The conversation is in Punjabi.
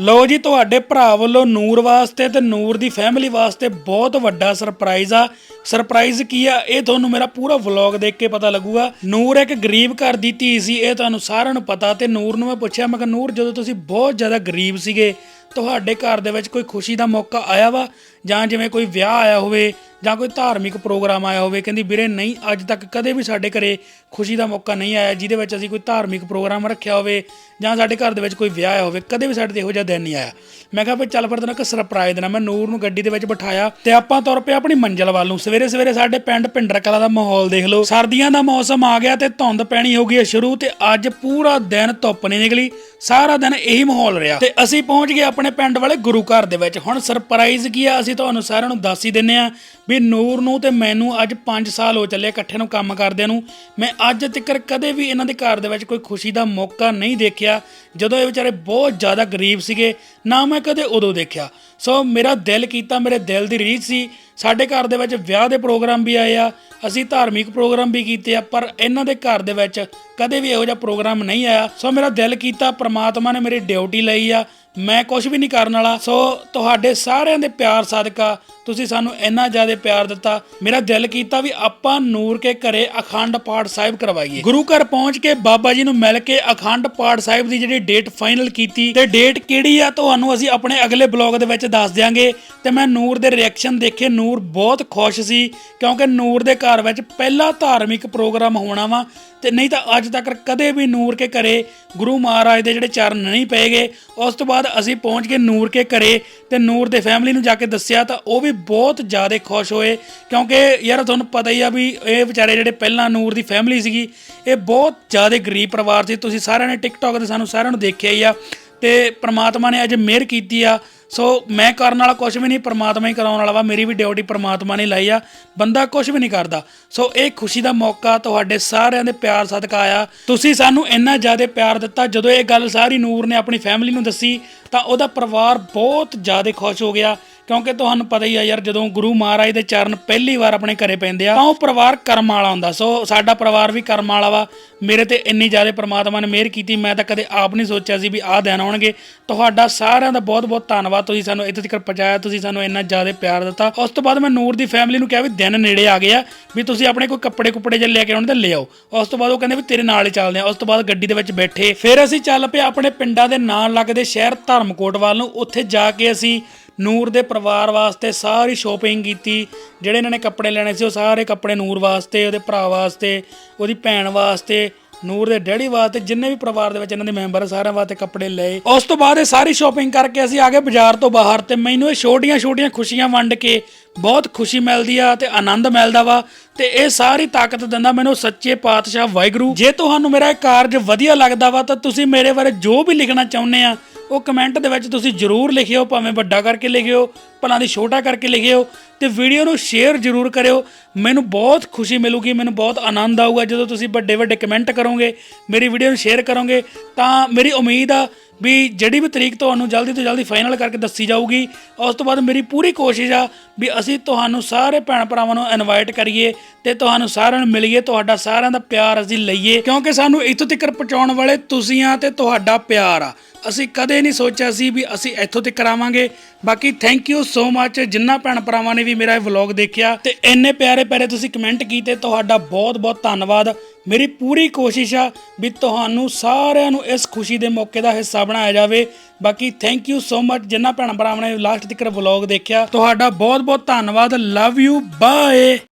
ਲੋ ਜੀ, ਤੁਹਾਡੇ ਭਰਾ ਵੱਲੋਂ ਨੂਰ ਵਾਸਤੇ ਤੇ ਨੂਰ ਦੀ ਫੈਮਿਲੀ ਵਾਸਤੇ ਬਹੁਤ ਵੱਡਾ ਸਰਪ੍ਰਾਈਜ਼ ਆ। ਸਰਪ੍ਰਾਈਜ਼ ਕੀ ਆ? ਇਹ ਤੁਹਾਨੂੰ ਮੇਰਾ ਪੂਰਾ ਵਲੌਗ ਦੇਖ ਕੇ ਪਤਾ ਲੱਗੂਗਾ। ਨੂਰ ਇੱਕ ਗਰੀਬ ਘਰ ਦੀ ਧੀ ਸੀ, ਇਹ ਤੁਹਾਨੂੰ ਸਾਰਿਆਂ ਨੂੰ ਪਤਾ ਤੇ ਨੂਰ ਨੂੰ ਮੈਂ ਪੁੱਛਿਆ, ਮੈਂ ਕਿਹਾ ਨੂਰ, ਜਦੋਂ ਤੁਸੀਂ ਬਹੁਤ ਜ਼ਿਆਦਾ ਗਰੀਬ ਸੀਗੇ ਤੁਹਾਡੇ ਘਰ ਦੇ ਵਿੱਚ ਕੋਈ ਖੁਸ਼ੀ ਦਾ ਮੌਕਾ ਆਇਆ ਵਾ? ਜਾਂ ਜਿਵੇਂ ਕੋਈ ਵਿਆਹ ਆਇਆ ਹੋਵੇ, ਜਾਂ ਕੋਈ ਧਾਰਮਿਕ ਪ੍ਰੋਗਰਾਮ ਆਇਆ ਹੋਵੇ, ਕਹਿੰਦੀ, ਵੀਰੇ, ਨਹੀਂ, ਅੱਜ ਤੱਕ ਕਦੇ ਵੀ ਸਾਡੇ ਘਰੇ ਖੁਸ਼ੀ ਦਾ ਮੌਕਾ ਨਹੀਂ ਆਇਆ, ਜਿਹਦੇ ਵਿੱਚ ਅਸੀਂ ਕੋਈ ਧਾਰਮਿਕ ਪ੍ਰੋਗਰਾਮ ਰੱਖਿਆ ਹੋਵੇ, ਜਾਂ ਸਾਡੇ ਘਰ ਦੇ ਵਿੱਚ ਕੋਈ ਵਿਆਹ ਆਇਆ ਹੋਵੇ, ਕਦੇ ਵੀ ਸਾਡੇ ਤੇ ਇਹੋ ਜਿਹਾ ਦਿਨ ਨਹੀਂ ਆਇਆ। ਮੈਂ ਕਿਹਾ ਵੀ ਚੱਲ ਫਿਰ ਤੈਨੂੰ ਇੱਕ ਸਰਪ੍ਰਾਈਜ਼ ਦੇਣਾ ਮੈਂ ਨੂਰ ਨੂੰ ਗੱਡੀ ਦੇ ਵਿੱਚ ਬਿਠਾਇਆ ਤੇ ਆਪਾਂ ਤੁਰ ਪਏ ਆਪਣੀ ਮੰਜ਼ਿਲ ਵੱਲ ਨੂੰ। ਸਵੇਰੇ ਸਵੇਰੇ ਸਾਡੇ ਪਿੰਡ ਭਿੰਡਰ ਕਲਾ ਦਾ ਮਾਹੌਲ ਦੇਖ ਲਓ। ਸਰਦੀਆਂ ਦਾ ਮੌਸਮ ਆ ਗਿਆ ਤੇ ਧੁੰਦ ਪੈਣੀ ਹੋ ਗਈ ਹੈ ਸ਼ੁਰੂ ਤੇ ਅੱਜ ਪੂਰਾ ਦਿਨ ਧੁੱਪ ਨਹੀਂ ਨਿਕਲੀ, ਸਾਰਾ ਦਿਨ ਇਹੀ ਮਾਹੌਲ ਰਿਹਾ ਤੇ ਅਸੀਂ ਪਹੁੰਚ ਗਏ ਆਪਣੇ ਆਪਣੇ ਪਿੰਡ ਵਾਲੇ ਗੁਰੂ ਘਰ ਦੇ ਵਿੱਚ। ਹੁਣ ਸਰਪ੍ਰਾਈਜ਼ ਕੀ ਆ, ਅਸੀਂ ਤੁਹਾਨੂੰ ਸਾਰਿਆਂ ਨੂੰ ਦੱਸ ਹੀ ਦਿੰਨੇ ਆ ਵੀ ਨੂਰ ਨੂੰ ਤੇ ਮੈਨੂੰ ਅੱਜ 5 ਸਾਲ ਹੋ ਚੱਲੇ ਇਕੱਠੇ ਨੂੰ ਕੰਮ ਕਰਦਿਆਂ ਨੂੰ। ਮੈਂ ਅੱਜ ਤੱਕ ਕਦੇ ਵੀ ਇਹਨਾਂ ਦੇ ਘਰ ਦੇ ਵਿੱਚ ਕੋਈ ਖੁਸ਼ੀ ਦਾ ਮੌਕਾ ਨਹੀਂ ਦੇਖਿਆ, ਜਦੋਂ ਇਹ ਵਿਚਾਰੇ ਬਹੁਤ ਜ਼ਿਆਦਾ ਗਰੀਬ ਸੀਗੇ, ਨਾ ਮੈਂ ਕਦੇ ਉਦੋਂ ਦੇਖਿਆ। ਸੋ ਮੇਰਾ ਦਿਲ ਕੀਤਾ, ਮੇਰੇ ਦਿਲ ਦੀ ਰੀਝ ਸੀ ਸਾਡੇ ਘਰ ਦੇ ਵਿੱਚ ਵਿਆਹ ਦੇ ਪ੍ਰੋਗਰਾਮ ਵੀ ਆਏ ਆ, ਅਸੀਂ ਧਾਰਮਿਕ ਪ੍ਰੋਗਰਾਮ ਵੀ ਕੀਤੇ ਆ, ਪਰ ਇਹਨਾਂ ਦੇ ਘਰ ਦੇ ਵਿੱਚ ਕਦੇ ਵੀ ਇਹੋ ਜਿਹਾ ਪ੍ਰੋਗਰਾਮ ਨਹੀਂ ਆਇਆ। ਸੋ ਮੇਰਾ ਦਿਲ ਕੀਤਾ, ਪ੍ਰਮਾਤਮਾ ਨੇ ਮੇਰੀ ਡਿਊਟੀ ਲਈ ਆ, ਮੈਂ ਕੁਝ ਵੀ ਨਹੀਂ ਕਰਨ ਵਾਲਾ। ਸੋ ਤੁਹਾਡੇ ਸਾਰਿਆਂ ਦੇ ਪਿਆਰ ਸਦਕਾ ਤੁਸੀਂ ਸਾਨੂੰ ਇੰਨਾ ਜ਼ਿਆਦਾ ਪਿਆਰ ਦਿੱਤਾ। ਮੇਰਾ ਦਿਲ ਕੀਤਾ ਵੀ ਆਪਾਂ ਨੂਰ ਕੇ ਘਰੇ ਅਖੰਡ ਪਾਠ ਸਾਹਿਬ ਕਰਵਾਈਏ। ਗੁਰੂ ਘਰ ਪਹੁੰਚ ਕੇ ਬਾਬਾ ਜੀ ਨੂੰ ਮਿਲ ਕੇ ਅਖੰਡ ਪਾਠ ਸਾਹਿਬ ਦੀ ਜਿਹੜੀ ਡੇਟ ਫਾਈਨਲ ਕੀਤੀ, ਤੇ ਡੇਟ ਕਿਹੜੀ ਆ, ਤੁਹਾਨੂੰ ਅਸੀਂ ਆਪਣੇ ਅਗਲੇ ਬਲੌਗ ਦੇ ਵਿੱਚ ਦੱਸ ਦਿਆਂਗੇ। ਤੇ ਮੈਂ ਨੂਰ ਦੇ ਰਿਐਕਸ਼ਨ ਦੇਖੇ, ਨੂਰ ਬਹੁਤ ਖੁਸ਼ ਸੀ, ਕਿਉਂਕਿ ਨੂਰ ਦੇ ਘਰ ਵਿੱਚ ਪਹਿਲਾ ਧਾਰਮਿਕ ਪ੍ਰੋਗਰਾਮ ਹੋਣਾ ਵਾ, ਤੇ ਨਹੀਂ ਤਾਂ ਅੱਜ ਤੱਕ ਕਦੇ ਵੀ ਨੂਰ ਕੇ ਘਰੇ ਗੁਰੂ ਮਹਾਰਾਜ ਦੇ ਜਿਹੜੇ ਚਰਨ ਨਹੀਂ ਪਏਗੇ ਉਸ ਤੋਂ ਬਾਅਦ ਅਸੀਂ ਪਹੁੰਚ ਕੇ ਨੂਰ ਕੇ ਘਰੇ, ਤੇ ਨੂਰ ਦੇ ਫੈਮਿਲੀ ਨੂੰ ਜਾ ਕੇ ਦੱਸਿਆ ਤਾਂ ਉਹ ਵੀ ਬਹੁਤ ਜ਼ਿਆਦਾ ਖੁਸ਼ ਹੋਏ, ਕਿਉਂਕਿ ਯਾਰ ਤੁਹਾਨੂੰ ਪਤਾ ਹੀ ਆ ਵੀ ਇਹ ਵਿਚਾਰੇ ਜਿਹੜੇ ਪਹਿਲਾਂ ਨੂਰ ਦੀ ਫੈਮਿਲੀ ਸੀਗੀ, ਇਹ ਬਹੁਤ ਜ਼ਿਆਦਾ ਗਰੀਬ ਪਰਿਵਾਰ ਸੀ। ਤੁਸੀਂ ਸਾਰਿਆਂ ਨੇ ਟਿਕਟੌਕ ਤੇ ਸਾਨੂੰ ਸਾਰਿਆਂ ਨੂੰ ਦੇਖਿਆ ਹੀ ਆ, ਤੇ ਪ੍ਰਮਾਤਮਾ ਨੇ ਅੱਜ ਮਿਹਰ ਕੀਤੀ ਆ ਸੋ ਮੈਂ ਕਰਨ ਵਾਲਾ ਕੁਝ ਵੀ ਨਹੀਂ, ਪਰਮਾਤਮਾ ਹੀ ਕਰਾਉਣ ਵਾਲਾ ਵਾ। ਮੇਰੀ ਵੀ ਡਿਊਟੀ ਪਰਮਾਤਮਾ ਨੇ ਲਾਈ ਆ। ਬੰਦਾ ਕੁਝ ਵੀ ਨਹੀਂ ਕਰਦਾ। ਸੋ ਇਹ ਖੁਸ਼ੀ ਦਾ ਮੌਕਾ ਤੁਹਾਡੇ ਸਾਰਿਆਂ ਦੇ ਪਿਆਰ ਸਦਕਾ ਆਇਆ ਤੁਸੀਂ ਸਾਨੂੰ ਇੰਨਾ ਜ਼ਿਆਦਾ ਪਿਆਰ ਦਿੱਤਾ। ਜਦੋਂ ਇਹ ਗੱਲ ਸਾਰੀ ਨੂਰ ਨੇ ਆਪਣੀ ਫੈਮਿਲੀ ਨੂੰ ਦੱਸੀ, ਤਾਂ ਉਹਦਾ ਪਰਿਵਾਰ ਬਹੁਤ ਜ਼ਿਆਦਾ ਖੁਸ਼ ਹੋ ਗਿਆ। ਕਿਉਂਕਿ ਤੁਹਾਨੂੰ ਪਤਾ ਹੀ ਆ ਯਾਰ, ਜਦੋਂ ਗੁਰੂ ਮਹਾਰਾਜ ਦੇ ਚਰਨ ਪਹਿਲੀ ਵਾਰ ਆਪਣੇ ਘਰੇ ਪੈਂਦੇ ਆ, ਤਾਂ ਉਹ ਪਰਿਵਾਰ ਕਰਮ ਵਾਲਾ ਹੁੰਦਾ। ਸੋ ਸਾਡਾ ਪਰਿਵਾਰ ਵੀ ਕਰਮ ਵਾਲਾ ਵਾ। ਮੇਰੇ ਤੇ ਇੰਨੀ ਜ਼ਿਆਦਾ ਪ੍ਰਮਾਤਮਾ ਨੇ ਮਿਹਰ ਕੀਤੀ। ਮੈਂ ਤਾਂ ਕਦੇ ਆਪ ਨਹੀਂ ਸੋਚਿਆ ਸੀ ਵੀ ਆਹ ਦਿਨ ਆਉਣਗੇ। ਤੁਹਾਡਾ ਸਾਰਿਆਂ ਦਾ ਬਹੁਤ ਬਹੁਤ ਧੰਨਵਾਦ। ਤੁਸੀਂ ਸਾਨੂੰ ਇੱਥੇ ਤੱਕ ਪਹੁੰਚਾਇਆ, ਤੁਸੀਂ ਸਾਨੂੰ ਇੰਨਾ ਜ਼ਿਆਦਾ ਪਿਆਰ ਦਿੱਤਾ। ਉਸ ਤੋਂ ਬਾਅਦ ਮੈਂ ਨੂਰ ਦੀ ਫੈਮਿਲੀ ਨੂੰ ਕਿਹਾ ਵੀ ਦਿਨ ਨੇੜੇ ਆ ਗਏ ਆ, ਵੀ ਤੁਸੀਂ ਆਪਣੇ ਕੋਈ ਕੱਪੜੇ ਕੁੱਪੜੇ ਜੇ ਲੈ ਕੇ ਆਉਣ ਤੇ ਲੈ ਆਓ। ਉਸ ਤੋਂ ਬਾਅਦ ਉਹ ਕਹਿੰਦੇ ਵੀ ਤੇਰੇ ਨਾਲ ਹੀ ਚੱਲਦੇ ਆ। ਉਸ ਤੋਂ ਬਾਅਦ ਗੱਡੀ ਦੇ ਵਿੱਚ ਬੈਠੇ। ਫਿਰ ਅਸੀਂ ਚੱਲ ਪਏ ਆਪਣੇ ਪਿੰਡਾਂ ਦੇ ਨਾਲ ਲੱਗਦੇ ਸ਼ਹਿਰ ਧਰਮਕੋਟ ਵੱਲ ਨੂੰ। ਉੱਥੇ ਜਾ ਕੇ ਅਸੀਂ ਨੂਰ ਦੇ ਪਰਿਵਾਰ ਵਾਸਤੇ ਸਾਰੀ ਸ਼ੋਪਿੰਗ ਕੀਤੀ। ਜਿਹੜੇ ਇਹਨਾਂ ਨੇ ਕੱਪੜੇ ਲੈਣੇ ਸੀ, ਉਹ ਸਾਰੇ ਕੱਪੜੇ ਨੂਰ ਵਾਸਤੇ, ਉਹਦੇ ਭਰਾ ਵਾਸਤੇ, ਉਹਦੀ ਭੈਣ ਵਾਸਤੇ ਨੂਰ ਦੇ ਡੈਡੀ ਵਾਸਤੇ, ਜਿੰਨੇ ਵੀ ਪਰਿਵਾਰ ਦੇ ਵਿੱਚ ਇਹਨਾਂ ਦੇ ਮੈਂਬਰ ਸਾਰਿਆਂ ਵਾਸਤੇ ਕੱਪੜੇ ਲਏ। ਉਸ ਤੋਂ ਬਾਅਦ ਇਹ ਸਾਰੀ ਸ਼ੋਪਿੰਗ ਕਰਕੇ ਅਸੀਂ ਆ ਗਏ ਬਾਜ਼ਾਰ ਤੋਂ ਬਾਹਰ ਤੇ ਮੈਨੂੰ ਇਹ ਛੋਟੀਆਂ-ਛੋਟੀਆਂ ਖੁਸ਼ੀਆਂ ਵੰਡ ਕੇ ਬਹੁਤ ਖੁਸ਼ੀ ਮਿਲਦੀ ਆ ਤੇ ਆਨੰਦ ਮਿਲਦਾ ਵਾ ਤੇ ਇਹ ਸਾਰੀ ਤਾਕਤ ਦਿੰਦਾ ਮੈਨੂੰ ਸੱਚੇ ਪਾਤਸ਼ਾਹ ਵਾਹਿਗੁਰੂ। ਜੇ ਤੁਹਾਨੂੰ ਮੇਰਾ ਇਹ ਕਾਰਜ ਵਧੀਆ ਲੱਗਦਾ ਵਾ ਤਾਂ ਤੁਸੀਂ ਮੇਰੇ ਬਾਰੇ ਜੋ ਵੀ ਲਿਖਣਾ ਚਾਹੁੰਦੇ ਆ ਉਹ ਕਮੈਂਟ ਦੇ ਵਿੱਚ ਤੁਸੀਂ ਜਰੂਰ ਲਿਖਿਓ, ਭਾਵੇਂ ਵੱਡਾ ਕਰਕੇ ਲਿਖਿਓ, ਭਲਾਂ ਦੀ ਛੋਟਾ ਕਰਕੇ ਲਿਖਿਓ, ਤੇ ਵੀਡੀਓ ਨੂੰ ਸ਼ੇਅਰ ਜਰੂਰ ਕਰਿਓ। ਮੈਨੂੰ ਬਹੁਤ ਖੁਸ਼ੀ ਮਿਲੂਗੀ, ਮੈਨੂੰ ਬਹੁਤ ਆਨੰਦ ਆਊਗਾ ਜਦੋਂ ਤੁਸੀਂ ਵੱਡੇ ਵੱਡੇ ਕਮੈਂਟ ਕਰੋਗੇ, ਮੇਰੀ ਵੀਡੀਓ ਨੂੰ ਸ਼ੇਅਰ ਕਰੋਗੇ, ਤਾਂ ਮੇਰੀ ਉਮੀਦ ਆ ਵੀ ਜਿਹੜੀ ਵੀ ਤਰੀਕ ਤੁਹਾਨੂੰ ਜਲਦੀ ਤੋਂ ਜਲਦੀ ਫਾਈਨਲ ਕਰਕੇ ਦੱਸੀ ਜਾਊਗੀ, ਉਸ ਤੋਂ ਬਾਅਦ ਮੇਰੀ ਪੂਰੀ ਕੋਸ਼ਿਸ਼ ਆ ਵੀ ਅਸੀਂ ਤੁਹਾਨੂੰ ਸਾਰੇ ਭੈਣ ਭਰਾਵਾਂ ਨੂੰ ਇਨਵਾਈਟ ਕਰੀਏ ਤੇ ਤੁਹਾਨੂੰ ਸਾਰਿਆਂ ਨੂੰ ਮਿਲੀਏ, ਤੁਹਾਡਾ ਸਾਰਿਆਂ ਦਾ ਪਿਆਰ ਅਸੀਂ ਲਈਏ, ਕਿਉਂਕਿ ਸਾਨੂੰ ਇੱਥੋਂ ਤੱਕ ਪਹੁੰਚਾਉਣ ਵਾਲੇ ਤੁਸੀਂ ਆ ਤੇ ਤੁਹਾਡਾ ਪਿਆਰ ਆ। ਅਸੀਂ ਕਦੇ ਨਹੀਂ ਸੋਚਿਆ ਸੀ ਵੀ ਅਸੀਂ ਇੱਥੋਂ ਤੱਕ ਆਵਾਂਗੇ। ਬਾਕੀ ਥੈਂਕ ਯੂ ਸੋ ਮੱਚ ਜਿੰਨਾ ਭੈਣ ਭਰਾਵਾਂ ਨੇ ਵੀ ਮੇਰਾ ਇਹ ਵਲੌਗ ਦੇਖਿਆ ਤੇ ਇੰਨੇ ਪਿਆਰੇ ਪਿਆਰੇ ਤੁਸੀਂ ਕਮੈਂਟ ਕੀਤੇ, ਤੁਹਾਡਾ ਬਹੁਤ ਬਹੁਤ ਧੰਨਵਾਦ। ਮੇਰੀ ਪੂਰੀ ਕੋਸ਼ਿਸ਼ ਆ ਵੀ ਤੁਹਾਨੂੰ ਸਾਰਿਆਂ ਨੂੰ ਇਸ ਖੁਸ਼ੀ ਦੇ ਮੌਕੇ ਦਾ ਹਿੱਸਾ ਬਣਾਇਆ ਜਾਵੇ। ਬਾਕੀ ਥੈਂਕ ਯੂ ਸੋ ਮੱਚ ਜਿੰਨਾ ਭੈਣ ਭਰਾਵਾਂ ਨੇ ਲਾਸਟ ਤੱਕ ਵਲੌਗ ਦੇਖਿਆ। ਤੁਹਾਡਾ ਬਹੁਤ ਬਹੁਤ ਧੰਨਵਾਦ। Love you bye